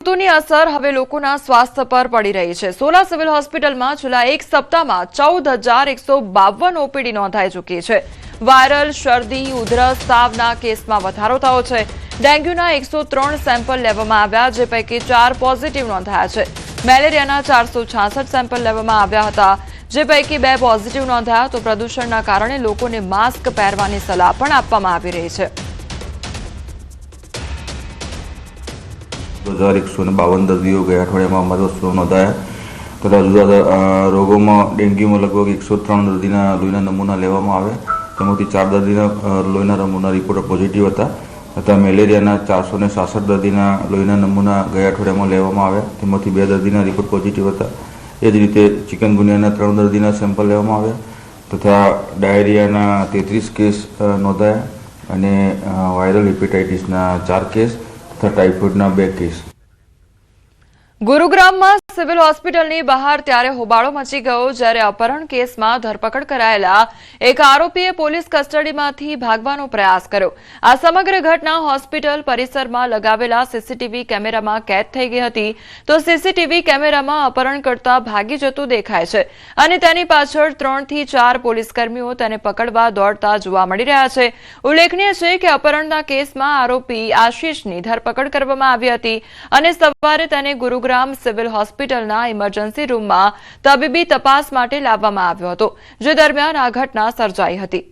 ઋતુની અસર હવે લોકોના સ્વાસ્થ્ય પર પડી રહી છે. સોલા સિવિલ હોસ્પિટલમાં છેલ્લા એક સપ્તાહમાં ચૌદ હજાર એકસો બાવન ઓપીડી નોંધાઈ ચૂકી છે. વાયરલ, શરદી, ઉધરસ, તાવના કેસમાં વધારો થયો છે. ડેન્ગ્યુના એકસો ત્રણ સેમ્પલ લેવામાં આવ્યા, જે પૈકી ચાર પોઝિટિવ નોંધાયા છે. મેલેરિયાના ચારસો છાસઠ સેમ્પલ લેવામાં આવ્યા હતા. જે પૈકી બે પોઝિટિવ નોંધાયા, તો પ્રદૂષણના કારણે લોકોને માસ્ક પહેરવાની સલાહ પણ આપવામાં આવી રહી છે. હજાર એકસો ને બાવન દર્દીઓ ગયા અઠવાડિયામાં અમારી હોસ્પિટલમાં નોંધાયા. તથા જુદા જુદા રોગોમાં, ડેન્ગ્યુમાં લગભગ એકસો ત્રણ દર્દીના લોહીના નમૂના લેવામાં આવ્યા. તેમાંથી ચાર દર્દીના લોહીના નમૂના રિપોર્ટ પોઝિટિવ હતા. તથા મેલેરિયાના ચારસો ને સાસઠ દર્દીના લોહીના નમૂના ગયા અઠવાડિયામાં લેવામાં આવ્યા. તેમાંથી બે દર્દીના રિપોર્ટ પોઝિટિવ હતા. એ જ રીતે ચિકનગુનિયાના ત્રણ દર્દીના સેમ્પલ લેવામાં આવ્યા. તથા ડાયરિયાના તેત્રીસ કેસ નોંધાયા. અને વાયરલ હેપેટાઇટિસના ચાર કેસ. તથા ટાઇફોઇડના બે કેસ ગુરુગ્રામમાં સિવિલ હોસ્પિટલની બહાર ત્યારે હોબાળો મચી ગયો જ્યારે અપહરણ કેસમાં ધરપકડ કરાયેલા એક આરોપીએ પોલીસ કસ્ટડીમાંથી ભાગવાનો પ્રયાસ કર્યો. આ સમગ્ર ઘટના હોસ્પિટલ પરિસરમાં લગાવેલા સીસીટીવી કેમેરામાં કેદ થઈ ગઈ હતી. તો સીસીટીવી કેમેરામાં અપહરણ કરતા ભાગી જતું દેખાય છે અને તેની પાછળ ત્રણથી ચાર પોલીસકર્મીઓ તેને પકડવા દોડતા જોવા મળી રહ્યા છે. ઉલ્લેખનીય છે કે અપહરણના કેસમાં આરોપી આશીષની ધરપકડ કરવામાં આવી હતી અને સવારે તેને ગુરુગ્રામ સિવિલ હોસ્પિટલના ઇમરજન્સી રૂમમાં તબીબી તપાસ માટે લાવવામાં આવ્યો હતો, જે દરમિયાન આ ઘટના સર્જાઈ હતી.